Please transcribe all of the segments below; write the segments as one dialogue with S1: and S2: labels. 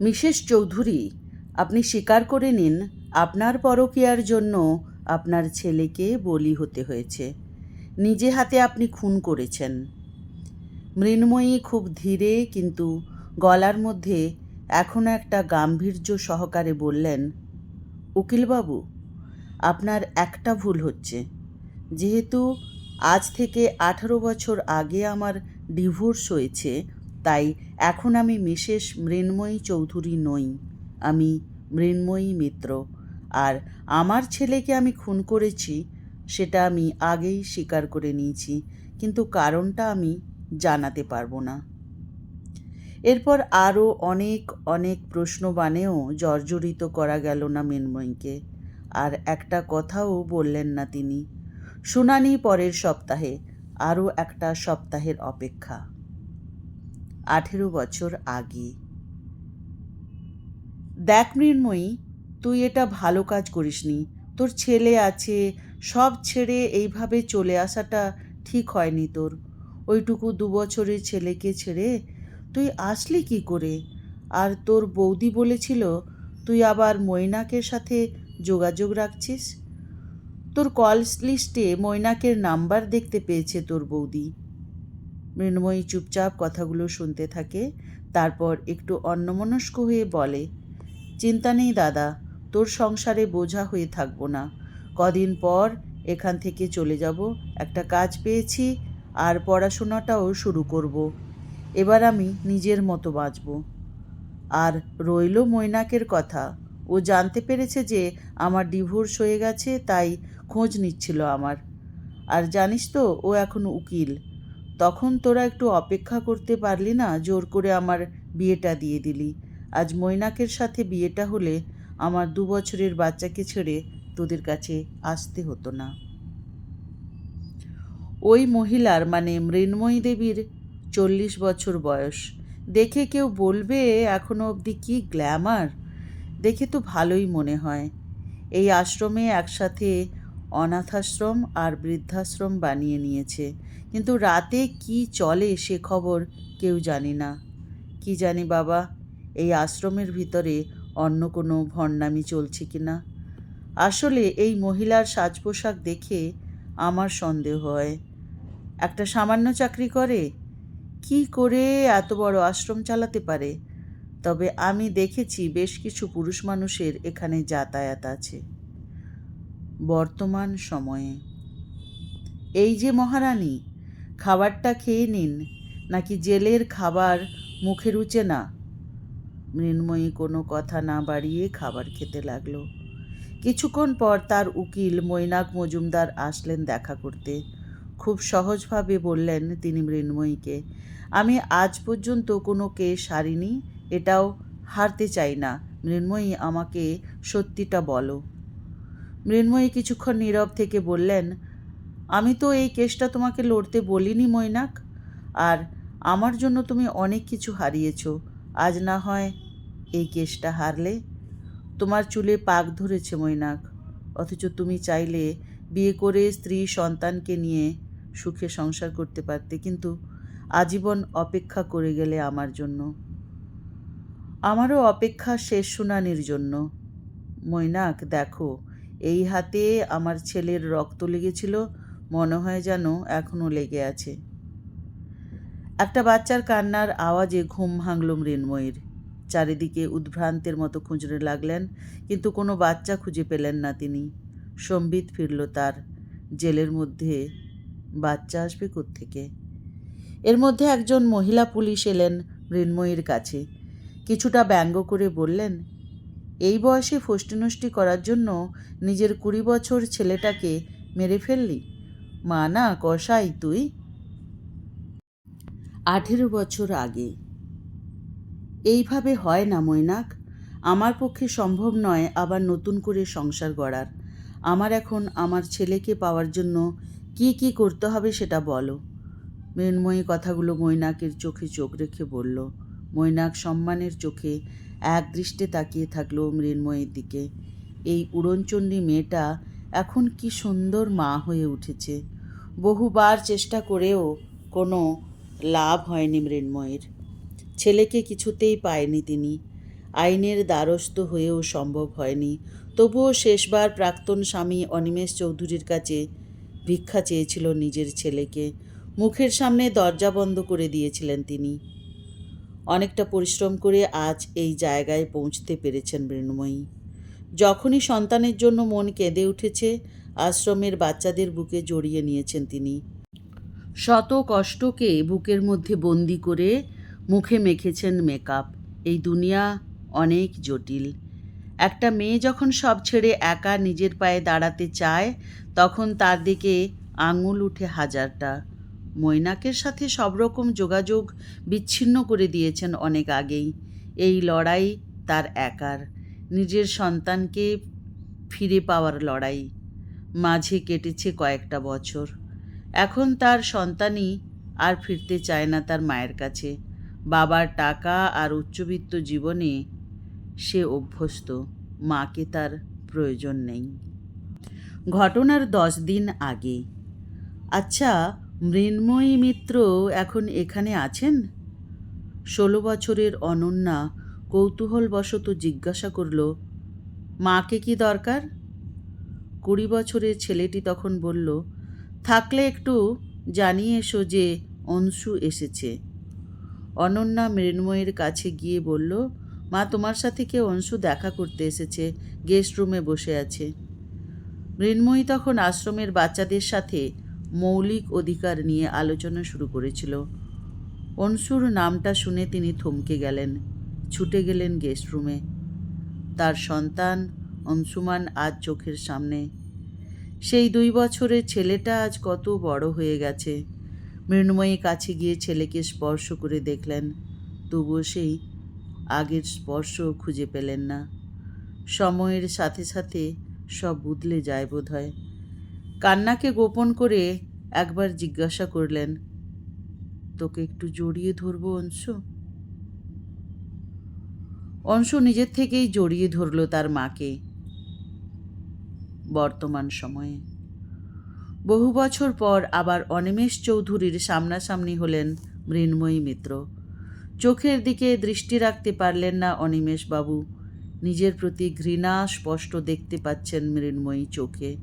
S1: Mrs Chowdhury, আপনি স্বীকার করে নিন, আপনার পরকীয়ার জন্য আপনার ছেলেকে বলি হতে হয়েছে। নিজে হাতে আপনি খুন করেছেন। মৃন্ময়ী খুব ধীরে কিন্তু গলার মধ্যে এখনও একটা গাম্ভীর্য সহকারে বললেন, উকিলবাবু, আপনার একটা ভুল হচ্ছে। যেহেতু আজ থেকে আঠারো বছর আগে আমার ডিভোর্স হয়েছে তাই এখন আমি মিসেস মৃন্ময়ী চৌধুরী নই। আমি মৃন্ময়ী মিত্র। আর আমার ছেলেকে আমি খুন করেছি, সেটা আমি আগেই স্বীকার করে নিয়েছি, কিন্তু কারণটা আমি জানাতে পারব না। এরপর আরও অনেক অনেক প্রশ্ন বানেও জর্জরিত করা গেল না মৃন্ময়ীকে। আর একটা কথাও বললেন না তিনি। শুনানি পরের সপ্তাহে, আরও একটা সপ্তাহের অপেক্ষা। আঠেরো বছর আগে। দেখ মৃন্ময়ী, তুই এটা ভালো কাজ করিসনি। তোর ছেলে আছে, সব ছেড়ে এইভাবে চলে আসাটা ঠিক হয়নি তোর। ওইটুকু দু বছরের ছেলেকে ছেড়ে তুই আসলি কি করে? আর তোর বৌদি বলেছিল, তুই আবার মৈনাকের সাথে যোগাযোগ রাখছিস? তোর কল লিস্টে মৈনাকের নাম্বার দেখতে পেয়েছে তোর বৌদি। মৃন্ময়ী চুপচাপ কথাগুলো শুনতে থাকে, তারপর একটু অন্যমনস্ক হয়ে বলে, চিন্তা নেই দাদা, তোর সংসারে বোঝা হয়ে থাকব না। কদিন পর এখান থেকে চলে যাব, একটা কাজ পেয়েছি, আর পড়াশোনাটাও শুরু করব। এবার আমি নিজের মতো বাঁচব। আর রইল মৈনাকের কথা। ও জানতে পেরেছে যে আমার ডিভোর্স হয়ে গেছে, তাই খোঁজ নিচ্ছিল আমার। আর জানিস তো, ও এখন উকিল। তখন তোরা একটু অপেক্ষা করতে পারলি না, জোর করে আমার বিয়েটা দিয়ে দিলি। আজ মৈনাকের সাথে বিয়েটা হলে আমার দু বছরের বাচ্চাকে ছেড়ে তোদের কাছে আসতে হতো না। ওই মহিলার মানে মৃন্ময়ী দেবীর চল্লিশ বছর বয়স। দেখে কেউ বলবে, এখনও অবধি কি গ্ল্যামার? দেখে তো ভালোই মনে হয়। এই আশ্রমে একসাথে অনাথাশ্রম আর বৃদ্ধাশ্রম বানিয়ে নিয়েছে। কিন্তু রাতে কি চলে সে খবর কেউ জানি না। কি জানি বাবা, এই আশ্রমের ভিতরে অন্য কোনো ভণ্ডামি চলছে কি না? আসলে এই মহিলার সাজ পোশাক দেখে আমার সন্দেহ হয়। একটা সামান্য চাকরি করে? কি করে এত বড় আশ্রম চালাতে পারে? তবে আমি দেখেছি বেশ কিছু পুরুষ মানুষের এখানে যাতায়াত আছে। বর্তমান সময়ে। এই যে মহারানী খাবারটা খেয়ে নিন। নাকি জেলের খাবার মুখে রুচে না? মৃন্ময়ী কোনো কথা না বাড়িয়ে খাবার খেতে লাগল। কিছুক্ষণ পর তার উকিল মৈনাক মজুমদার আসলেন দেখা করতে। খুব সহজভাবে বললেন তিনি মৃন্ময়ীকে, আমি আজ পর্যন্ত কোনো কেস হারিনি, এটাও হারতে চাই না। মৃন্ময়ী আমাকে সত্যিটা বলো। মৃন্ময়ী কিছুক্ষণ নীরব থেকে বললেন আমি তো এই কেসটা তোমাকে লড়তে বলিনি, মৈনাক। আর আমার জন্য তুমি অনেক কিছু হারিয়েছ। আজ না হয় এই কেসটা হারলে? তোমার চুলে পাক ধরেছে, মৈনাক। অথচ তুমি চাইলে বিয়ে করে স্ত্রী সন্তানকে নিয়ে সুখে সংসার করতে পারতে, কিন্তু আজীবন অপেক্ষা করে গেলে আমার জন্য। আমারও অপেক্ষা শেষ শুনানির জন্য। মৈনাক, দেখো, এই হাতে আমার ছেলের রক্ত লেগেছিল। মনে হয় যেন এখনও লেগে আছে। একটা বাচ্চার কান্নার আওয়াজে ঘুম ভাঙল মৃন্ময়ীর। চারিদিকে উদ্ভ্রান্তের মতো খুঁজতে লাগলেন, কিন্তু কোনো বাচ্চা খুঁজে পেলেন না তিনি। সম্বিত ফিরল তার, জেলের মধ্যে বাচ্চা আসবে থেকে এর মধ্যে একজন মহিলা পুলিশ এলেন মৃন্ময়ীর কাছে। কিছুটা ব্যঙ্গ করে বললেন, এই বয়সে ফষ্টিনষ্টি করার জন্য নিজের কুড়ি বছর ছেলেটাকে মেরে ফেললি? মা না কষাই তুই। আঠেরো বছর আগে। এইভাবে হয় না মৈনাক। আমার পক্ষে সম্ভব নয় আবার নতুন করে সংসার গড়ার। আমার এখন আমার ছেলেকে পাওয়ার জন্য কি কি করতে হবে সেটা বলো। মৃন্ময়ী কথাগুলো মৈনাকের চোখে চোখ রেখে বলল। মৈনাক সম্মানের চোখে এক দৃষ্টে তাকিয়ে থাকল মৃন্ময়ীর দিকে। এই উড়নচণ্ডী মেয়েটা এখন কি সুন্দর মা হয়ে উঠেছে। বহুবার চেষ্টা করেও কোনো লাভ হয়নি মৃন্ময়ের। ছেলেকে কিছুতেই পায়নি তিনি। আইনের দ্বারস্থ হয়েও সম্ভব হয়নি। তবুও শেষবার প্রাক্তন স্বামী অনিমেষ চৌধুরীর কাছে ভিক্ষা চেয়েছিল নিজের ছেলেকে। মুখের সামনে দরজা বন্ধ করে দিয়েছিলেন তিনি। অনেকটা পরিশ্রম করে আজ এই জায়গায় পৌঁছতে পেরেছেন মৃন্ময়ী। যখনই সন্তানের জন্য মন কেঁদে উঠেছে, আশ্রমের বাচ্চাদের বুকে জড়িয়ে নিয়েছেন তিনি। শত কষ্টকে বুকের মধ্যে বন্দি করে মুখে মেখেছেন মেকআপ। এই দুনিয়া অনেক জটিল। একটা মেয়ে যখন সব ছেড়ে একা নিজের পায়ে দাঁড়াতে চায়, তখন তার দিকে আঙুল উঠে হাজারটা। মৈনাকের সাথে সব রকম যোগাযোগ বিচ্ছিন্ন করে দিয়েছেন অনেক আগেই। এই লড়াই তার একার। নিজের সন্তানকে ফিরে পাওয়ার লড়াই। মাঝে কেটেছে কয়েকটা বছর। এখন তার সন্তানই আর ফিরতে চায় না তার মায়ের কাছে। বাবার টাকা আর উচ্চবিত্ত জীবনে সে অভ্যস্ত। মাকে তার প্রয়োজন নেই। ঘটনার দশ দিন আগে। আচ্ছা মৃন্ময়ী মিত্র এখন এখানে আছেন? ষোলো বছরের অনন্যা কৌতূহলবশত জিজ্ঞাসা করল, মাকে কি দরকার? কুড়ি বছরের ছেলেটি তখন বলল, থাকলে একটু জানিয়ে এসো যে অংশু এসেছে। অনন্যা মৃন্ময়ের কাছে গিয়ে বলল, মা, তোমার সাথে কেউ অংশু দেখা করতে এসেছে, গেস্ট রুমে বসে আছে। মৃন্ময়ী তখন আশ্রমের বাচ্চাদের সাথে মৌলিক অধিকার নিয়ে আলোচনা শুরু করেছিল। অনসুর নামটা শুনে তিনি থমকে গেলেন। ছুটে গেলেন গেস্ট রুমে তার সন্তান অংশুমান আজ চোখের সামনে। সেই দুই বছরের ছেলেটা আজ কত বড় হয়ে গেছে। মৃন্ময়ী কাছে গিয়ে ছেলেকে স্পর্শ করে দেখলেন। তবুও সেই আগের স্পর্শ খুঁজে পেলেন না। সময়ের সাথে সাথে সব বদলে যায় বোধ হয় কান্নাকে গোপন করে একবার জিজ্ঞাসা করলেন, তোকে একটু জড়িয়ে ধরবো অংশু? অংশু নিজের থেকেই জড়িয়ে ধরল তার মাকে। বর্তমান সময়ে। বহু বছর পর আবার অনিমেষ চৌধুরীর সামনাসামনি হলেন মৃন্ময়ী মিত্র। চোখের দিকে দৃষ্টি রাখতে পারলেন না অনিমেষ বাবু। নিজের প্রতি ঘৃণা স্পষ্ট দেখতে পাচ্ছেন মৃন্ময়ী চোখে।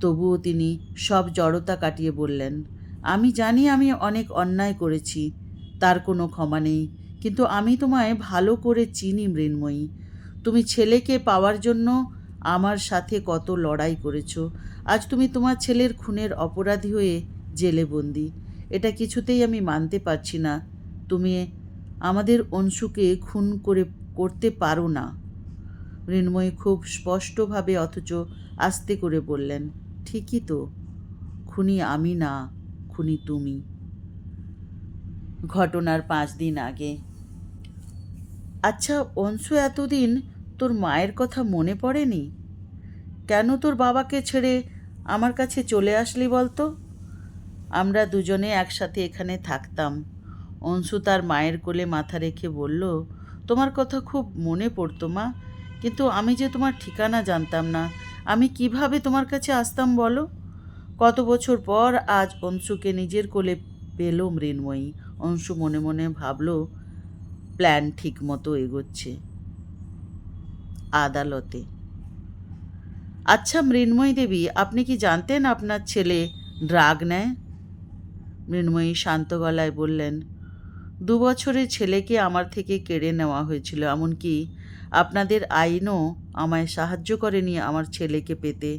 S1: তবুও তিনি সব জড়তা কাটিয়ে বললেন, আমি জানি আমি অনেক অন্যায় করেছি, তার কোনো ক্ষমা নেই কিন্তু আমি তোমায় ভালো করে চিনি মৃন্ময়ী। তুমি ছেলেকে পাওয়ার জন্য আমার সাথে কত লড়াই করেছ। আজ তুমি তোমার ছেলের খুনের অপরাধী হয়ে জেলে বন্দি। এটা কিছুতেই আমি মানতে পারছি না। তুমি আমাদের অংশুকে খুন করে, করতে পারো না। মৃন্ময়ী খুব স্পষ্টভাবে অথচ আস্তে করে বললেন, ঠিকই তো। খুনি আমি না, খুনি তুমি। ঘটনার পাঁচ দিন আগে। আচ্ছা অংশু, এতদিন তোর মায়ের কথা মনে পড়েনি? কেন তোর বাবাকে ছেড়ে আমার কাছে চলে আসলি বলতো? আমরা দুজনে একসাথে এখানে থাকতাম। অংশু তার মায়ের কোলে মাথা রেখে বলল, তোমার কথা খুব মনে পড়তো, মা। কিন্তু আমি যে তোমার ঠিকানা জানতাম না, আমি কীভাবে তোমার কাছে আসতাম বলো? কত বছর পর আজ অংশুকে নিজের কোলে পেল মৃন্ময়ী। অংশু মনে মনে ভাবল, প্ল্যান ঠিক মতো এগোচ্ছে। আদালতে। আচ্ছা মৃন্ময়ী দেবী, আপনি কি জানতেন আপনার ছেলে ড্রাগ নেয়? মৃন্ময়ী শান্ত গলায় বললেন, দু বছরের ছেলেকে আমার থেকে কেড়ে নেওয়া হয়েছিল, এমনকি আপনাদের আইনও আমায় সাহায্য করেনি আমার ছেলেকে পেতে।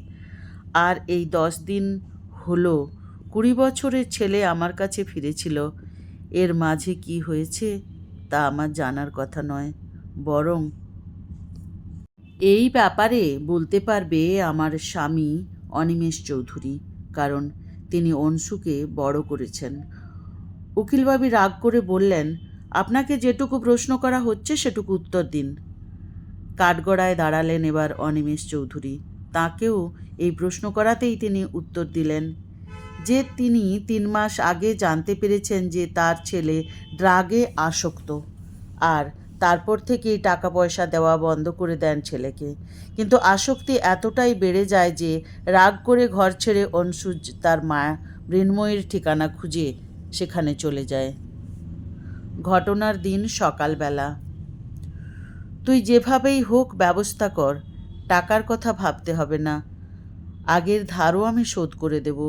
S1: আর এই দশ দিন হলো, কুড়ি বছরের ছেলে আমার কাছে ফিরেছিল এর মাঝে কি হয়েছে তা আমার জানার কথা নয়, বরং এই ব্যাপারে বলতে পারবে আমার স্বামী অনিমেষ চৌধুরী, কারণ তিনি অংশুকে বড় করেছেন। উকিলবাবি রাগ করে বললেন, আপনাকে যেটুকু প্রশ্ন করা হচ্ছে সেটুকু উত্তর দিন। কাঠগড়ায় দাঁড়ালেন এবার অনিমেষ চৌধুরী। তাকেও এই প্রশ্ন করাতেই তিনি উত্তর দিলেন। যে তিনি তিন মাস আগে জানতে পেরেছেন যে তার ছেলে ড্রাগে আসক্ত আর তারপর থেকেই টাকা পয়সা দেওয়া বন্ধ করে দেন ছেলেকে। কিন্তু আসক্তি এতটাই বেড়ে যায় যে রাগ করে ঘর ছেড়ে অংশু তার মা মৃন্ময়ীর ঠিকানা খুঁজে সেখানে চলে যায়। ঘটনার দিন সকালবেলা। তুই যেভাবেই হোক ব্যবস্থা কর, টাকার কথা ভাবতে হবে না। আগের ধারও আমি শোধ করে দেব।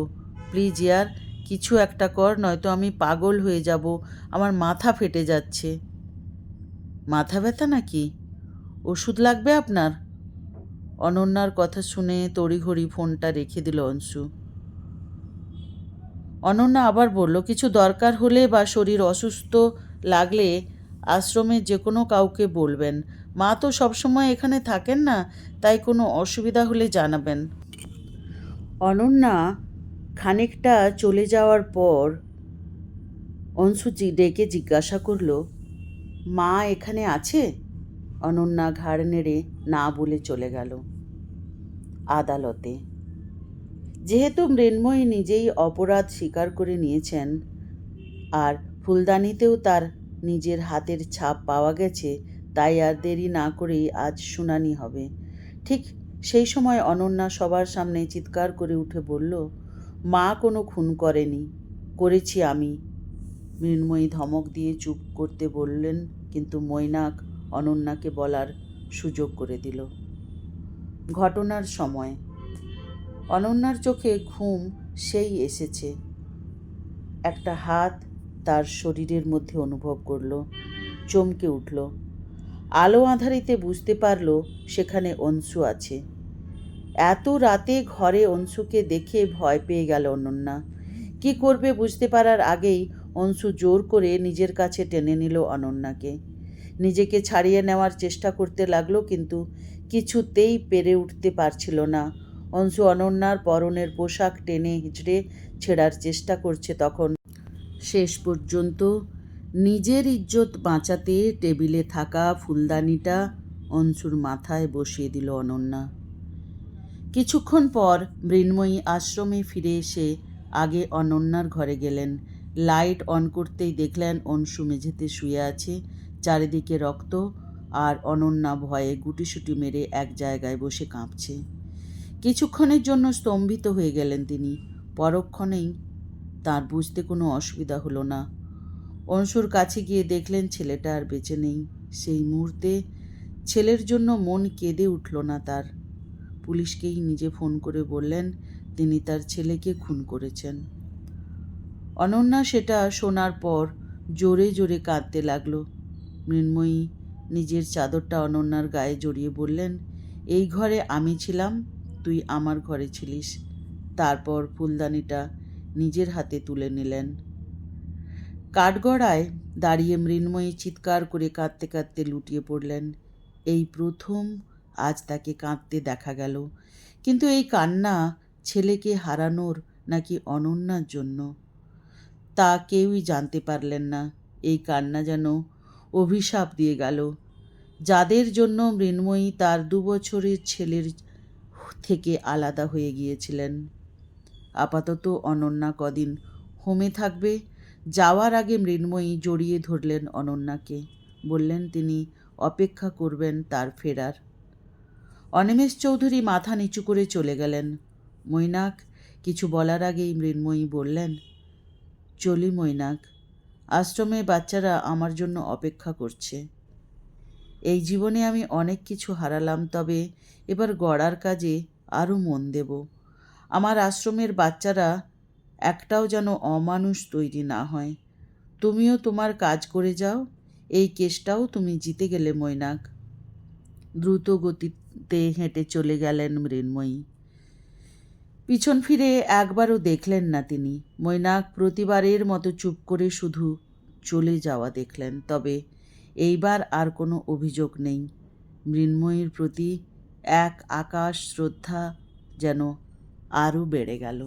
S1: প্লিজ ইয়ার, কিছু একটা কর, নয়তো আমি পাগল হয়ে যাব। আমার মাথা ফেটে যাচ্ছে। মাথা ব্যথা নাকি? ওষুধ লাগবে আপনার? অনন্যার কথা শুনে তড়িঘড়ি ফোনটা রেখে দিল অংশু। অনন্যা আবার বলল, কিছু দরকার হলে বা শরীর অসুস্থ লাগলে আশ্রমের যে কোনো কাউকে বলবেন। মা তো সবসময় এখানে থাকেন না, তাই কোনো অসুবিধা হলে জানাবেন। অনন্যা খানিকটা চলে যাওয়ার পর অংশুচি ডেকে জিজ্ঞাসা করল, মা এখানে আছে? অনন্যা ঘাড় নেড়ে না বলে চলে গেল আদালতে। যেহেতু মৃন্ময়ী নিজেই অপরাধ স্বীকার করে নিয়েছেন, আর ফুলদানিতেও তার নিজের হাতের ছাপ পাওয়া গেছে, তাই আর দেরি না করেই আজ শুনানি হবে। ঠিক সেই সময় অনন্যা সবার সামনে চিৎকার করে উঠে বলল মা কোনো খুন করেনি, করেছি আমি। মৃন্ময়ী ধমক দিয়ে চুপ করতে বললেন, কিন্তু মৈনাক অনন্যাকে বলার সুযোগ করে দিল। ঘটনার সময়। অনন্যার চোখে ঘুম সেই এসেছে। একটা হাত তার শরীরের মধ্যে অনুভব করল, চমকে উঠল। আলো আধারিতে বুঝতে পারল সেখানে অংশু আছে। এত রাতে ঘরে অংশুকে দেখে ভয় পেয়ে গেল অনন্যা। কি করবে বুঝতে পারার আগেই অংশু জোর করে নিজের কাছে টেনে নিল অনন্যাকে। নিজেকে ছাড়িয়ে নেওয়ার চেষ্টা করতে লাগল কিন্তু কিছুতেই পেরে উঠতে পারছিল না। অংশু অনন্যার পরনের পোশাক টেনে হিঁচড়ে ছেঁড়ার চেষ্টা করছে তখন। শেষ পর্যন্ত নিজের ইজ্জত বাঁচাতে টেবিলে থাকা ফুলদানিটা অংশুর মাথায় বসিয়ে দিল অনন্যা। কিছুক্ষণ পর মৃন্ময়ী আশ্রমে ফিরে এসে আগে অনন্যার ঘরে গেলেন। লাইট অন করতেই দেখলেন অংশু মেঝেতে শুয়ে আছে, চারিদিকে রক্ত আর অনন্যা ভয়ে গুটিসুটি মেরে এক জায়গায় বসে কাঁপছে। কিছুক্ষণের জন্য স্তম্ভিত হয়ে গেলেন তিনি। পরক্ষণেই তার বুঝতে কোনো অসুবিধা হলো না। অংশুর কাছে গিয়ে দেখলেন ছেলেটা আর বেঁচে নেই। সেই মুহূর্তে ছেলের জন্য মন কেঁদে উঠল না তার। পুলিশকেই নিজে ফোন করে বললেন, তিনি তার ছেলেকে খুন করেছেন। অনন্যা সেটা শোনার পর জোরে জোরে কাঁদতে লাগল। মৃন্ময়ী নিজের চাদরটা অনন্যার গায়ে জড়িয়ে বললেন, এই ঘরে আমি ছিলাম, তুই আমার ঘরে ছিলিস। তারপর ফুলদানিটা নিজের হাতে তুলে নিলেন। কাঠগড়ায় দাঁড়িয়ে মৃন্ময়ী চিৎকার করে কাঁদতে কাঁদতে লুটিয়ে পড়লেন। এই প্রথম আজ তাকে কাঁদতে দেখা গেল। কিন্তু এই কান্না ছেলেকে হারানোর নাকি অনন্যার জন্য? তা কেউই জানতে পারলেন না। এই কান্না যেন অভিশাপ দিয়ে গেল। যাদের জন্য মৃন্ময়ী তার দু বছরের ছেলের থেকে আলাদা হয়ে গিয়েছিলেন। আপাতত অনন্যা কদিন হোমে থাকবে। যাওয়ার আগে মৃন্ময়ী জড়িয়ে ধরলেন অনন্যাকে। বললেন, তিনি অপেক্ষা করবেন তার ফেরার। অনিমেষ চৌধুরী মাথা নিচু করে চলে গেলেন। মৈনাক, কিছু বলার আগেই মৃন্ময়ী বললেন, চলি মৈনাক, আশ্রমে বাচ্চারা আমার জন্য অপেক্ষা করছে। এই জীবনে আমি অনেক কিছু হারালাম, তবে এবার গড়ার কাজে আরও মন দেব। আমার আশ্রমের বাচ্চারা একটাও যেন অমানুষ তৈরি না হয়। তুমিও তোমার কাজ করে যাও, এই কেসটাও তুমি জিতে গেলে মৈনাক। দ্রুত গতিতে হেঁটে চলে গেলেন মৃন্ময়ী। পিছন ফিরে একবারও দেখলেন না তিনি। মৈনাক প্রতিবারের মতো চুপ করে শুধু চলে যাওয়া দেখলেন, তবে এইবার আর কোনো অভিযোগ নেই। মৃন্ময়ীর প্রতি এক আকাশ শ্রদ্ধা যেন আরও বেড়ে গেল।